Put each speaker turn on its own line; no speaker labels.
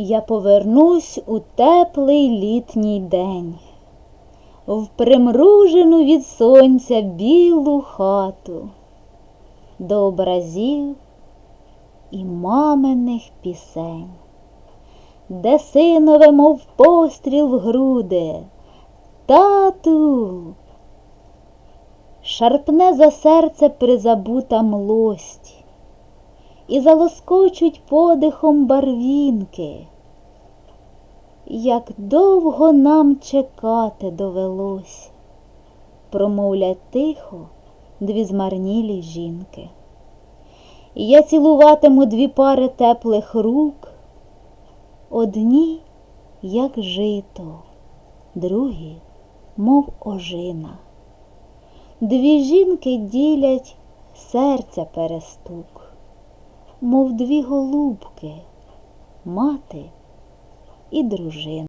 Я повернусь у теплий літній день, в примружену від сонця білу хату, до образів і маминих пісень, де синове, мов постріл в груди, тату, шарпне за серце призабута млость і залоскочуть подихом барвінки. Як довго нам чекати довелось, промовлять тихо дві змарнілі жінки. Я цілуватиму дві пари теплих рук, одні, як жито, другі, мов ожина. Дві жінки ділять серця перестук, мов дві голубки, мати і дружина.